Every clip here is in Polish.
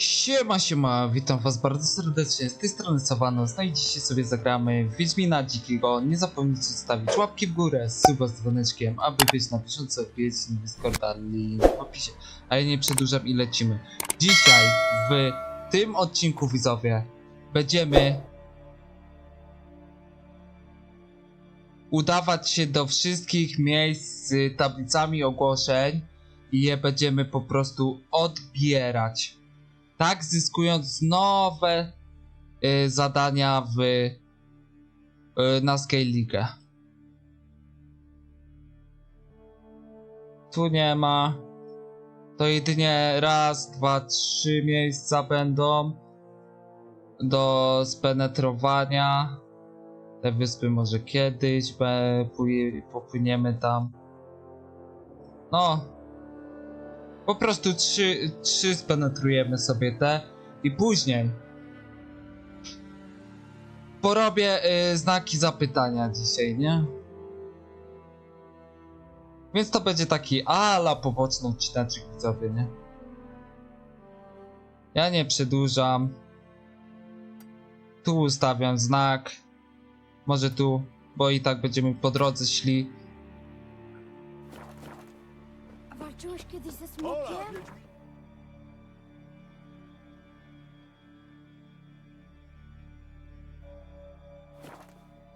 Siema, siema, witam was bardzo serdecznie, z tej strony Sawanos, no i dzisiaj sobie zagramy Wiedźmina Dzikiego, nie zapomnijcie zostawić łapki w górę, suba z dzwoneczkiem, aby być na bieżąco, na Discorda, link w opisie, a ja nie przedłużam i lecimy. Dzisiaj, w tym odcinku widzowie, będziemy udawać się do wszystkich miejsc z tablicami ogłoszeń i je będziemy po prostu odbierać tak zyskując nowe y, zadania w y, na Scale League. Tu nie ma. To jedynie raz, dwa, trzy miejsca będą do spenetrowania. Te wyspy może kiedyś popłyniemy tam. No, po prostu trzy, trzy spenetrujemy sobie te i później porobię y, znaki zapytania dzisiaj, nie? Więc to będzie taki ala poboczny odcineczek widzowie, nie? Ja nie przedłużam. Tu ustawiam znak. Może tu, bo i tak będziemy po drodze szli. Walczyłeś kiedyś ze smokiem?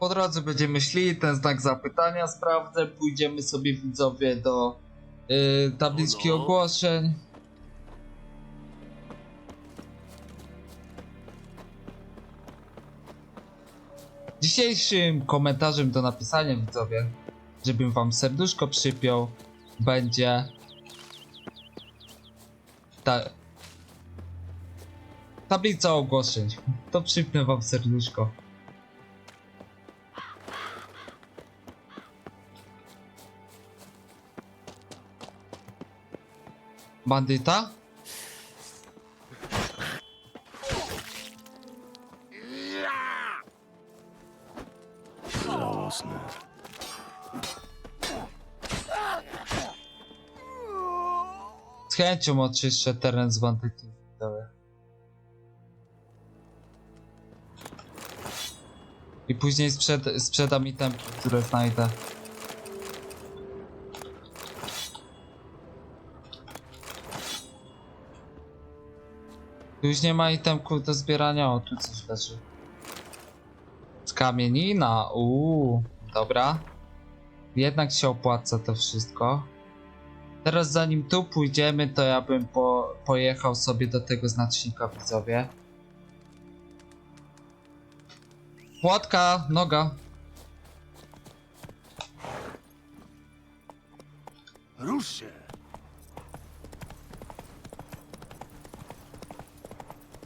Po drodze będziemy szli, ten znak zapytania sprawdzę, pójdziemy sobie widzowie do y, tabliczki No, no. ogłoszeń. Dzisiejszym komentarzem do napisania widzowie, żebym wam serduszko przypiął, będzie ta tablica ogłoszeń. To przypnę wam serduszko. Bandyta? Chęcią oczyszczę teren z bandytów. Dobra. I później sprzed sprzedam itemki, które znajdę. Tu już nie ma itemków do zbierania, o tu coś leży. Kamienina, uuu, dobra. Jednak się opłaca to wszystko. Teraz zanim tu pójdziemy, to ja bym po, pojechał sobie do tego znacznika widzowie. Płotka, noga. Rusz się!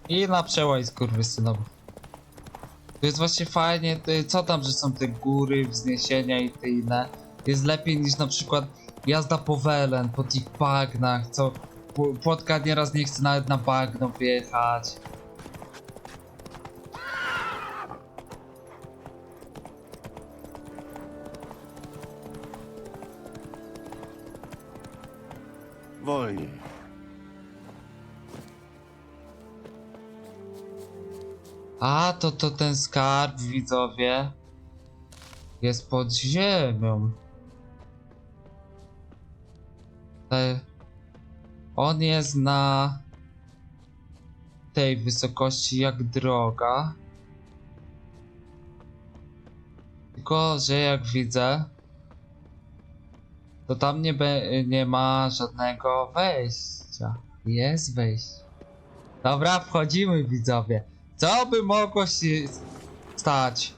I na przełaj skurwysynowy. To jest właśnie fajnie, ty- co tam, że są te góry, wzniesienia i te inne. Jest lepiej niż na przykład jazda po Welen, po tych bagnach, co Pł- Płotka nieraz nie chce nawet na bagno wjechać. Wolniej. A, to to ten skarb, widzowie, jest pod ziemią. On jest na tej wysokości jak droga. Tylko, że jak widzę, to tam nie, nie ma żadnego wejścia. Jest wejście. Dobra, wchodzimy widzowie. Co by mogło się stać?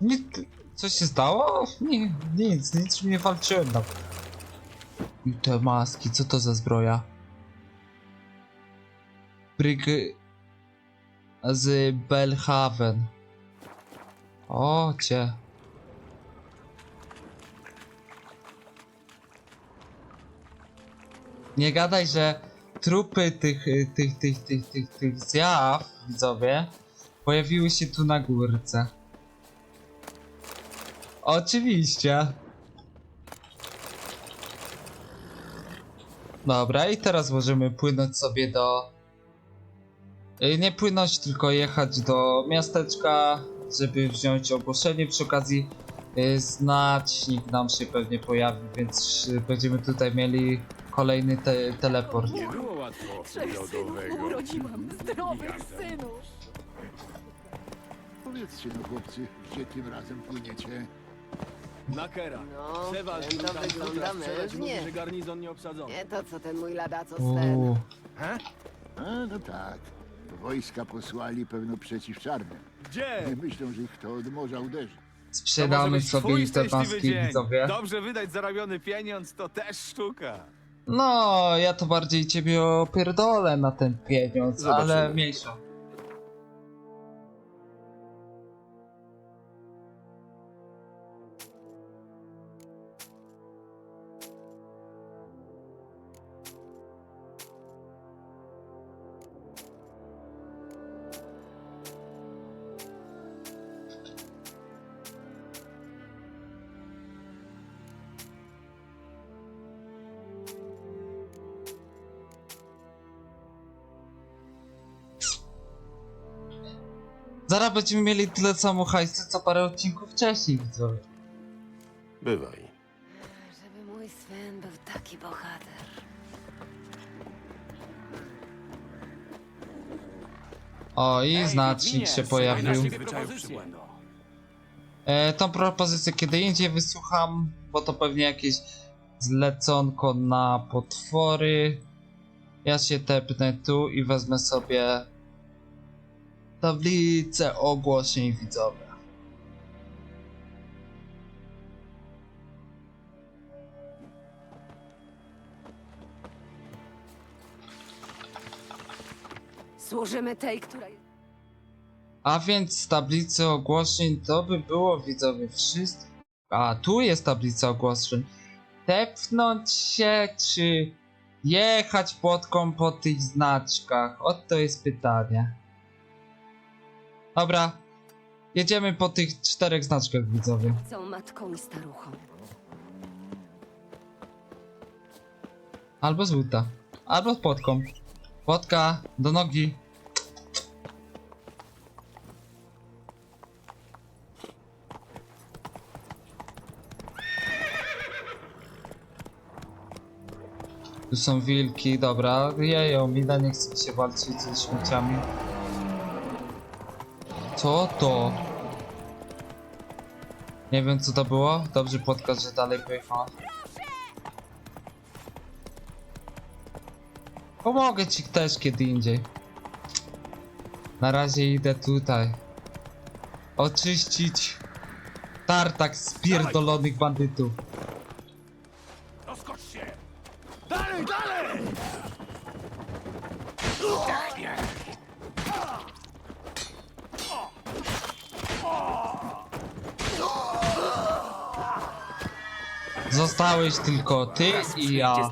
Nie, co się stało? Nie, nic, nic nie walczyłem tam. I te maski, co to za zbroja? Bryg z Belhaven. O cię. Nie gadaj, że trupy tych, tych, tych, tych, tych, tych zjaw, widzowie, pojawiły się tu na górce. Oczywiście. Dobra, i teraz możemy płynąć sobie do... Y, Nie płynąć, tylko jechać do miasteczka, żeby wziąć ogłoszenie. Przy okazji y, znacznik nam się pewnie pojawi, więc y, będziemy tutaj mieli kolejny te teleport. Nie było łatwo. Trzech synów urodziłam, zdrowych synów. Powiedzcie no chłopcy, gdzie tym razem płyniecie? Na Kera. No, Przeważ ten to tam wygląda sprzedać mówi, mężnie. że garnizon nie obsadzony. Nie to, co ten mój lada, co Uuu. A, no tak. Wojska posłali pewno przeciw czarnym. Gdzie? Myślą, że ich to od morza uderzy. Sprzedamy sobie ich te maski, widzowie. Dobrze wydać zarobiony pieniądz to też sztuka. No, ja to bardziej ciebie opierdolę na ten pieniądz, ale Zobaczymy. mniejsza. Zaraz będziemy mieli tyle samo hajsu, co parę odcinków wcześniej, widzowie. Bywaj. Żeby mój Sven był taki bohater. O, i znacznik się pojawił. E, tą propozycję kiedy indziej wysłucham, bo to pewnie jakieś zleconko na potwory. Ja się tepnę tu i wezmę sobie tablicę ogłoszeń widzowych. Służymy tej, której... A więc z tablicy ogłoszeń to by było widzowie wszystko. A tu jest tablica ogłoszeń. Tepnąć się czy jechać podką po tych znaczkach? Oto jest pytanie. Dobra. Jedziemy po tych czterech znaczkach widzowie. Są matką i staruchą. Albo z łuta. Albo z podką. Podka do nogi. Tu są wilki, dobra. Jeją, Mida nie chce się walczyć ze śmieciami. Co to? Nie wiem co to było. Dobrze podcast, że dalej pojechała. Pomogę ci też kiedy indziej. Na razie idę tutaj. Oczyścić tartak spierdolonych bandytów. Zostałeś tylko ty i ja.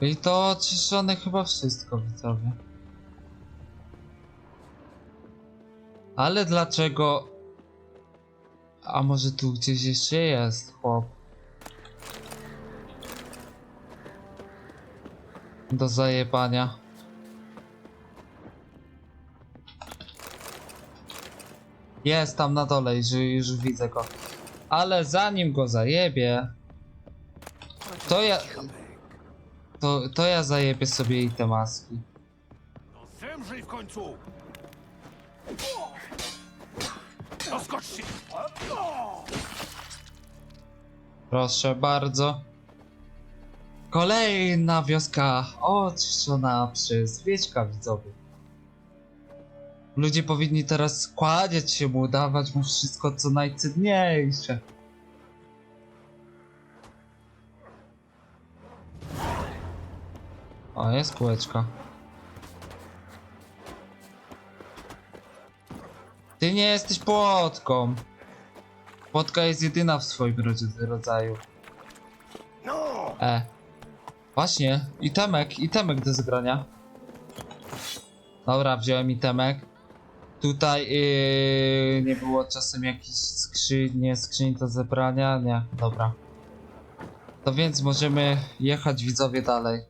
I to oczyszczone chyba wszystko, widzowie. Ale dlaczego a może tu gdzieś jeszcze jest chłop? Do zajebania. Jest tam na dole, już, już widzę go. Ale zanim go zajebie, to ja... To, to ja zajebię sobie i te maski. Zemrzyj w końcu! Proszę bardzo. Kolejna wioska oczyszczona przez Wiećka widzowie. Ludzie powinni teraz składać się mu, dawać mu wszystko co najcenniejsze. O, jest kółeczka. Ty nie jesteś płotką. Płotka jest jedyna w swoim rodzaju. E. Właśnie, itemek, itemek do zebrania. Dobra, wziąłem itemek. Tutaj yy, nie było czasem jakichś skrzyń, nie skrzyń do zebrania, nie, dobra. To więc możemy jechać widzowie dalej.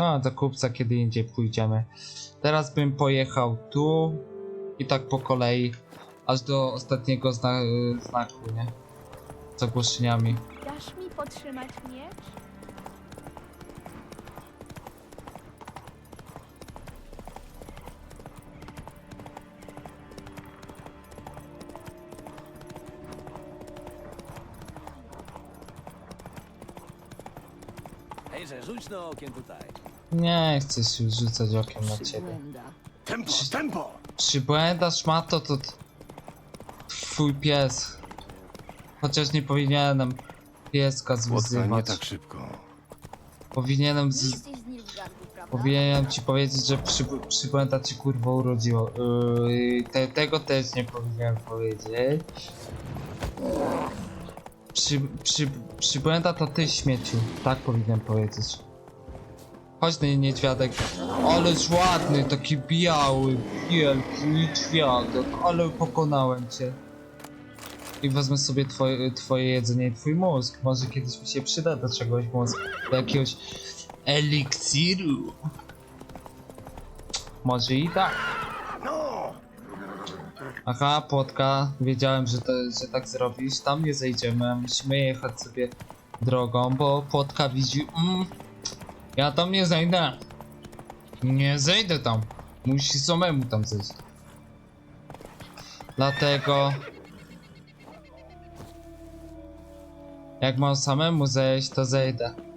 No, do kupca kiedy indziej pójdziemy. Teraz bym pojechał tu i tak po kolei, aż do ostatniego zna znaku, nie? Z ogłoszeniami. Dasz mi potrzymać miecz? Hejże, rzuć no okiem tutaj. Nie chcę się rzucać okiem na ciebie. Przybłęda. Tempo, tempo! Przybłęda szmato to twój pies. Chociaż nie powinienem pieska Łotka, nie zwyzywać. tak szybko. Powinienem Nie z... jesteś z Nilfgaardu, prawda? Powinienem ci powiedzieć, że przy, przybłęda ci kurwa urodziło. Yy, te, tego też nie powinienem powiedzieć. Przy, przy, przybłęda to ty śmieciu. Tak powinienem powiedzieć. Chodź ten niedźwiadek. Ależ ładny, taki biały, wielki niedźwiadek. Ale pokonałem cię. I wezmę sobie twoje, twoje jedzenie i twój mózg. Może kiedyś mi się przyda do czegoś mózg. Do jakiegoś eliksiru. Może i tak. Aha, płotka. Wiedziałem, że, to, że tak zrobisz. Tam nie zejdziemy. Musimy jechać sobie drogą, bo płotka widzi. Mm, ja tam nie zejdę. Nie zejdę tam. Musi samemu tam zejść. Dlatego. Jak mam samemu zejść, to zejdę.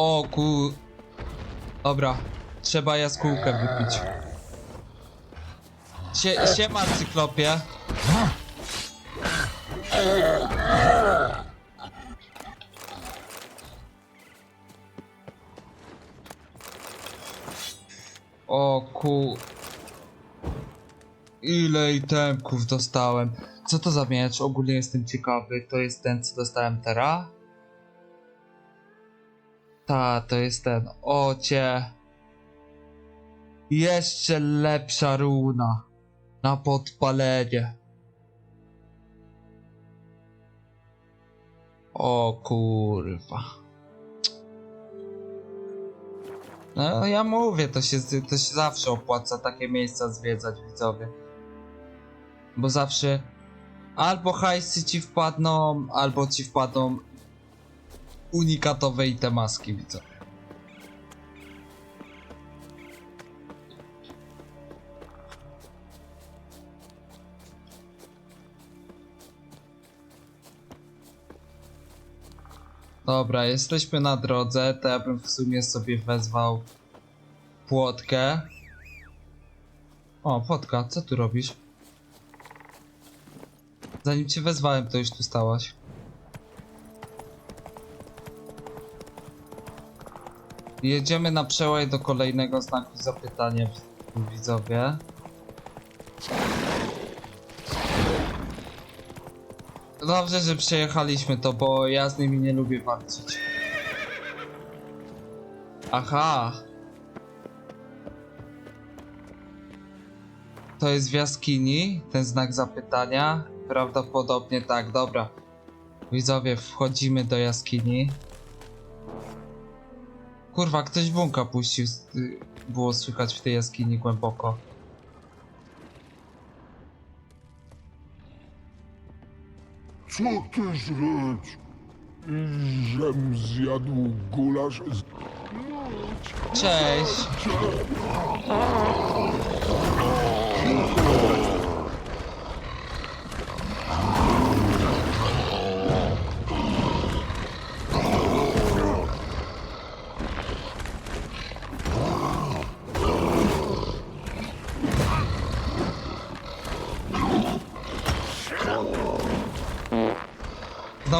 O ku... Dobra, trzeba jaskółkę wypić. Sie, siema, cyklopie. O ku... Ile itemków dostałem. Co to za miecz? Ogólnie jestem ciekawy. To jest ten, co dostałem teraz? Ta, to jest ten. O cię. Jeszcze lepsza runa. Na podpalenie. O kurwa. No ja mówię, to się, to się zawsze opłaca takie miejsca zwiedzać widzowie. Bo zawsze albo hajsy ci wpadną, albo ci wpadną unikatowe itemaski widzę. Dobra, jesteśmy na drodze, to ja bym w sumie sobie wezwał płotkę. O, płotka, co tu robisz? Zanim cię wezwałem, to już tu stałaś. Jedziemy na przełaj do kolejnego znaku zapytania, widzowie. Dobrze, że przejechaliśmy to, bo ja z nimi nie lubię walczyć. Aha. To jest w jaskini, ten znak zapytania. Prawdopodobnie tak, dobra. Widzowie, wchodzimy do jaskini. Kurwa, ktoś bunka puścił. y, Było słychać w tej jaskini głęboko. Co ty żreć? Żem zjadł gulasz z... Cześć!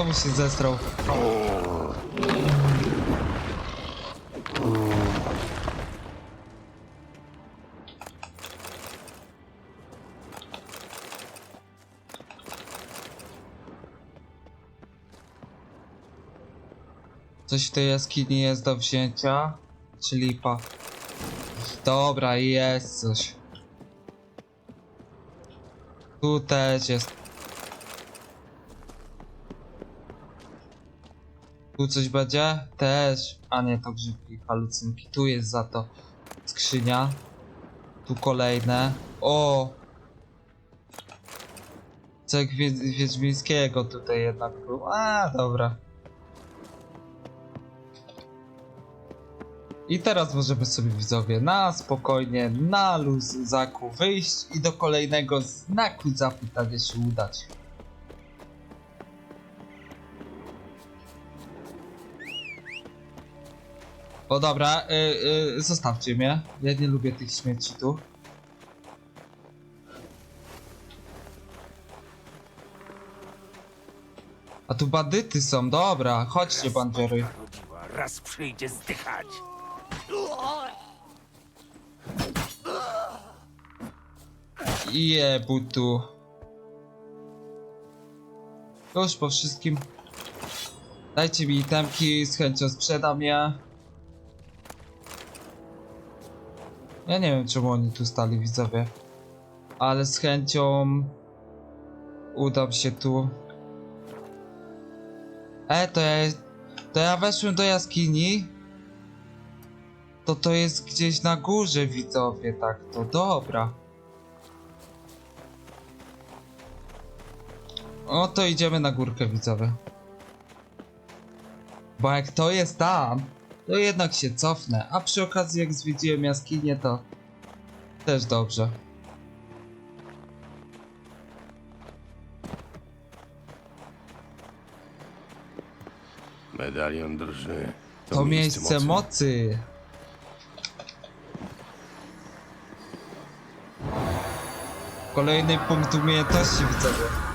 Znowu się zestrał. Coś w tej jaskini jest do wzięcia? Czy lipa? Dobra, jest coś. Tu też jest. Tu coś będzie? Też. A nie, to grzybki, halucynki. Tu jest za to skrzynia. Tu kolejne. O! Cek Wiedz Wiedźmińskiego tutaj jednak był. A, dobra. I teraz możemy sobie widzowie na spokojnie, na luzaku wyjść i do kolejnego znaku zapytania się udać. O dobra, y, y, zostawcie mnie. Ja nie lubię tych śmieci tu. A tu bandyty są, dobra, chodźcie bandziory. Raz przyjdzie zdychać. Jebu tu. Już po wszystkim. Dajcie mi itemki, z chęcią sprzedam je. Ja nie wiem czemu oni tu stali widzowie. Ale z chęcią udam się tu. E, to ja, to ja weszłem do jaskini. To to jest gdzieś na górze widzowie, tak to dobra. O, to idziemy na górkę, widzowie. Bo jak to jest tam, to jednak się cofnę. A przy okazji, jak zwiedziłem jaskinię, to też dobrze. Medalion drży. To, miejsce mocy. Kolejny punkt umiejętności, widzowie.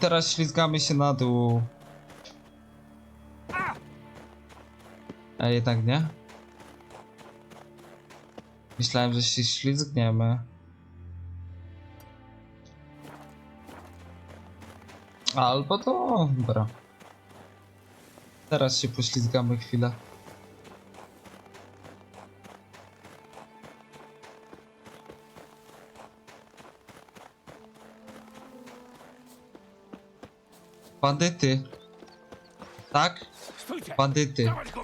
Teraz ślizgamy się na dół. A jednak nie? Myślałem, że się ślizgniemy. Albo to... Dobra. Teraz się poślizgamy chwilę. Bandyty. Tak? Stójcie! Bandyty. Dawać go!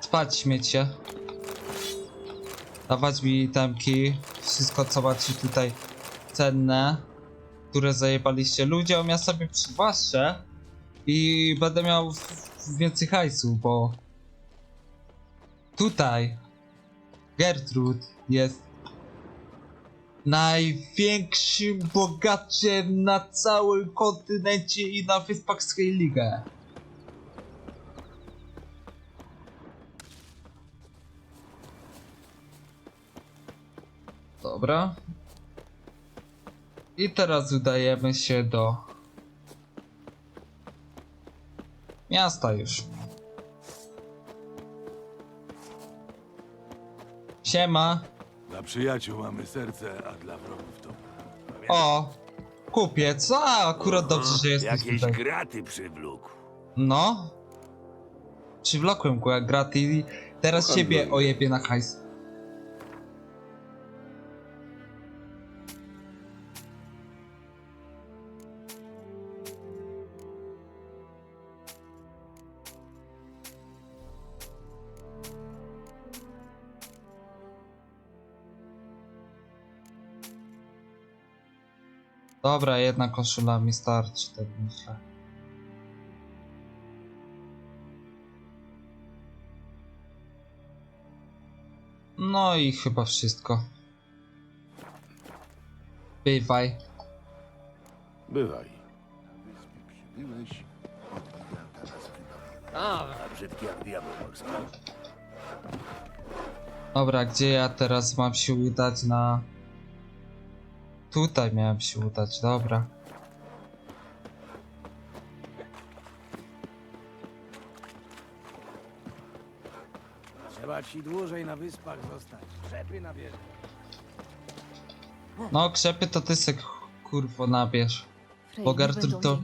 Spać śmiecie. Dawać mi itemki. Wszystko co macie tutaj cenne. Które zajebaliście ludziom. Ja sobie przywłaszczę. I będę miał więcej hajsu, bo... Tutaj Gertrud jest największym bogaczem na całym kontynencie i na wyspach Skyligę. Dobra. I teraz udajemy się do miasta już. Siema. Dla przyjaciół mamy serce, a dla wrogów to... O, kupiec. A, akurat dobrze, że jesteś Jakieś tutaj. graty przywlókł. No. Przywlokłem go jak graty i teraz ciebie ojebie na hajs. Dobra, jedna koszula mi starczy, tak myślę. No i chyba wszystko. Bywaj. Bywaj. Przydomu. A, brzydki jak diabeł morski. Dobra, gdzie ja teraz mam się udać na... Tutaj miałem się udać, dobra. Trzeba ci dłużej na wyspach zostać. Rzepy na wierzchu. No, krzepy to ty se kurwo nabierz. Bo będą to-.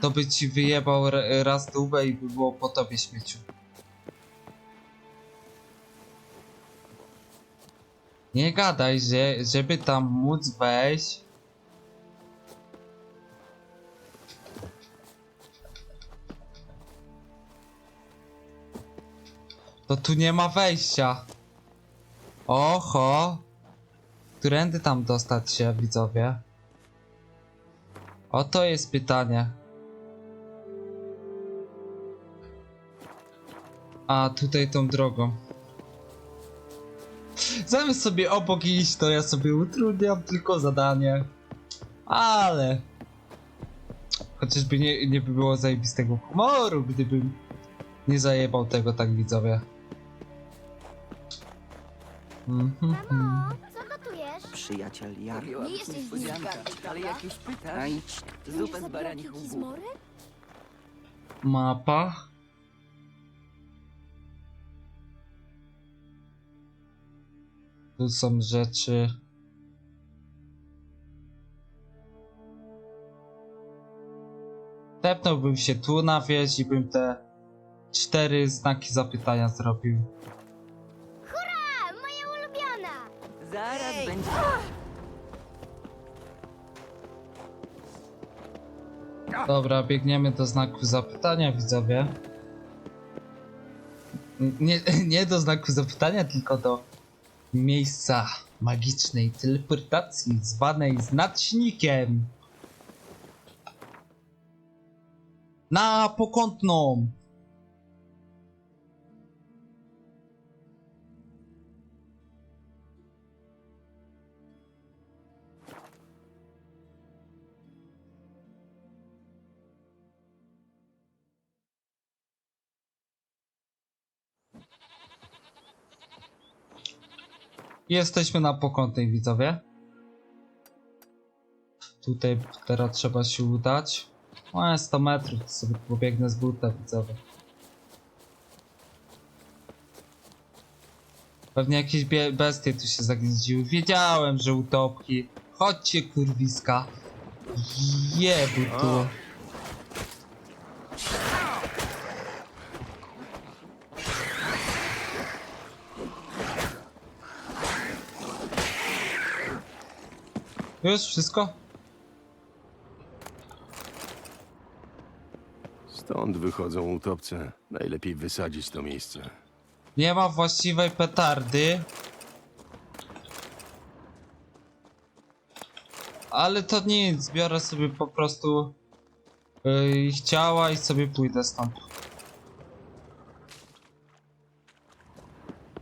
To by ci wyjebał raz dubę i by było po tobie śmieciu. Nie gadaj, że żeby tam móc wejść. To tu nie ma wejścia. Oho. Którędy tam dostać się, widzowie? Oto jest pytanie. A tutaj tą drogą. Zamiast sobie obok iść, to ja sobie utrudniam tylko zadanie. Ale. Chociażby nie, nie by było zajebistego humoru, gdybym nie zajebał tego tak widzowie. Mhm. Co gotujesz? Przyjaciel Jar. Nie jesteś nim Ale jak już pytasz, zupę z baranich z łbów. mory? Mapa. Tu są rzeczy. Tepnąłbym się tu na wieś i bym te cztery znaki zapytania zrobił. A, moja ulubiona! Zaraz będzie. Dobra, biegniemy do znaku zapytania, widzowie. Nie, nie do znaku zapytania, tylko do miejsca magicznej teleportacji zwanej znacznikiem. Na pokątną. Jesteśmy na pokątnej, widzowie. Tutaj teraz trzeba się udać. O, 100 metrów, to sobie pobiegnę z buta, widzowie. Pewnie jakieś bestie tu się zagnieździły. Wiedziałem, że utopki. Chodźcie, kurwiska. Jebu tu. Już wszystko? Stąd wychodzą utopce. Najlepiej wysadzić to miejsce. Nie ma właściwej petardy. Ale to nic, biorę sobie po prostu yy, ich ciała i sobie pójdę stąd.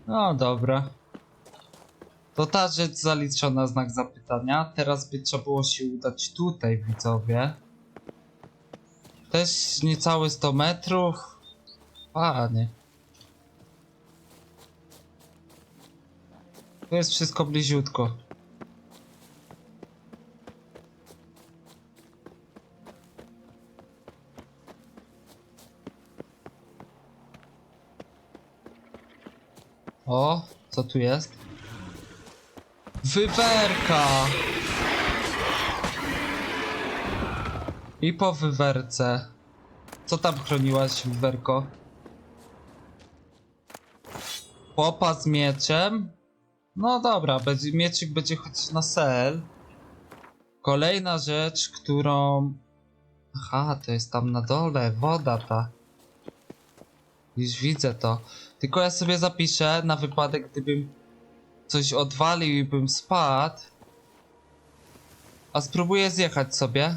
No dobra. To ta rzecz zaliczona znak zapytania. Teraz by trzeba było się udać tutaj, widzowie. Też niecałe 100 metrów. Panie. To jest wszystko bliziutko. O, co tu jest? Wywerka! I po wywerce. Co tam chroniłaś, wywerko? Popa z mieczem? No dobra, będzie, mieczyk będzie chodzić na sel. Kolejna rzecz, którą... Aha, to jest tam na dole, woda ta. Już widzę to. Tylko ja sobie zapiszę na wypadek, gdybym coś odwalił i bym spadł. A spróbuję zjechać sobie.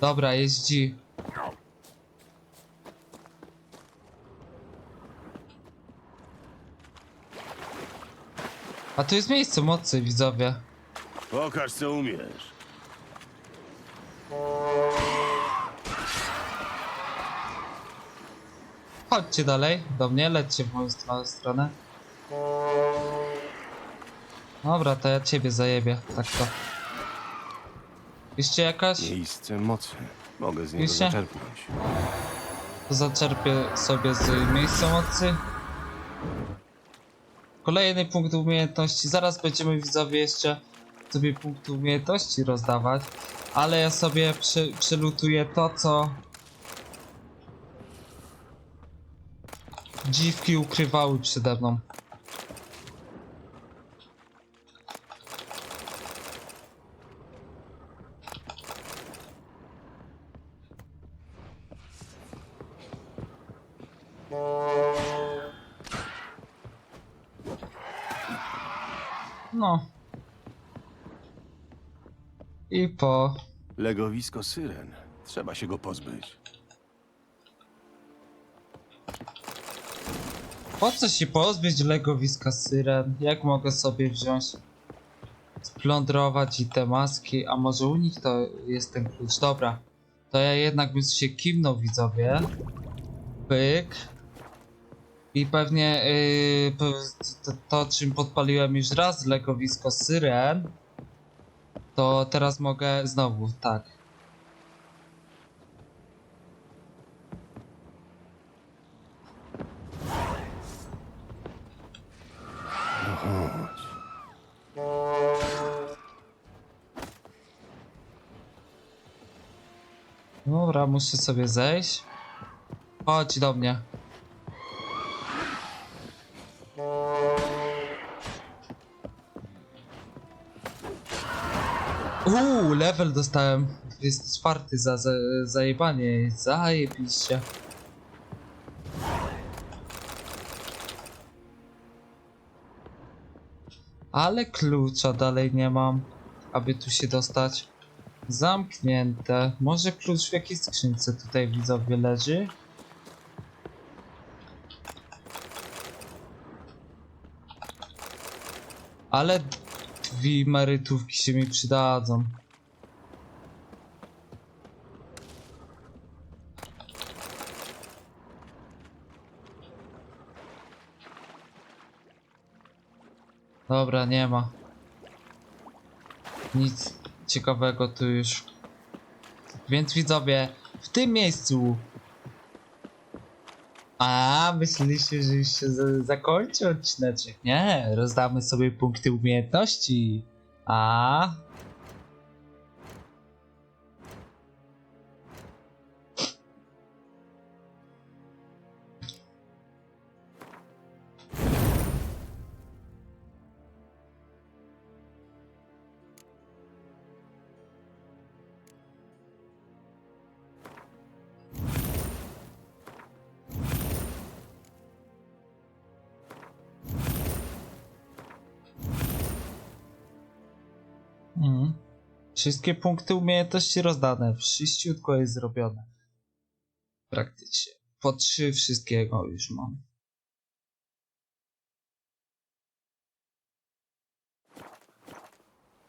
Dobra, jeździ. A tu jest miejsce mocy, widzowie. Pokaż, co umiesz. Chodźcie dalej, do mnie, lećcie w moją stro- stronę. Dobra, to ja ciebie zajebię, tak to. Jeszcze jakaś? Miejsce mocy. Mogę z niego Jeszcze? zaczerpnąć. To zaczerpię sobie z miejsca mocy. Kolejny punkt umiejętności. Zaraz będziemy widzowie jeszcze sobie punkty umiejętności rozdawać. Ale ja sobie przy, przylutuję to, co dziwki ukrywały przede mną. Po. Legowisko syren. Trzeba się go pozbyć. Po co się pozbyć legowiska syren? Jak mogę sobie wziąć, splądrować i te maski? A może u nich to jest ten klucz? Dobra. To ja jednak bym się kimnął widzowie. Pyk. I pewnie yy, to, to, czym podpaliłem już raz legowisko syren, to teraz mogę znowu, tak. No. Dobra, muszę sobie zejść. Chodź do mnie. Uuu, level dostałem. 24 za, za zajebanie. Zajebiście. Ale klucza dalej nie mam, aby tu się dostać. Zamknięte. Może klucz w jakiej skrzynce tutaj widzowie leży? Ale dwie emerytówki się mi przydadzą. Dobra, nie ma. Nic ciekawego tu już. Więc widzowie, w tym miejscu. A, myśleliście, że już się za- zakończy odcineczek. Nie, rozdamy sobie punkty umiejętności. A. Wszystkie punkty umiejętności rozdane. Wszystko jest zrobione. Praktycznie. Po trzy wszystkiego już mam.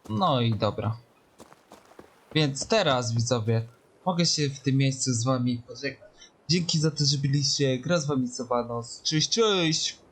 No i dobra. Więc teraz widzowie, mogę się w tym miejscu z wami pożegnać. Dzięki za to, że byliście. Gra z wami Sobanos. Cześć, cześć!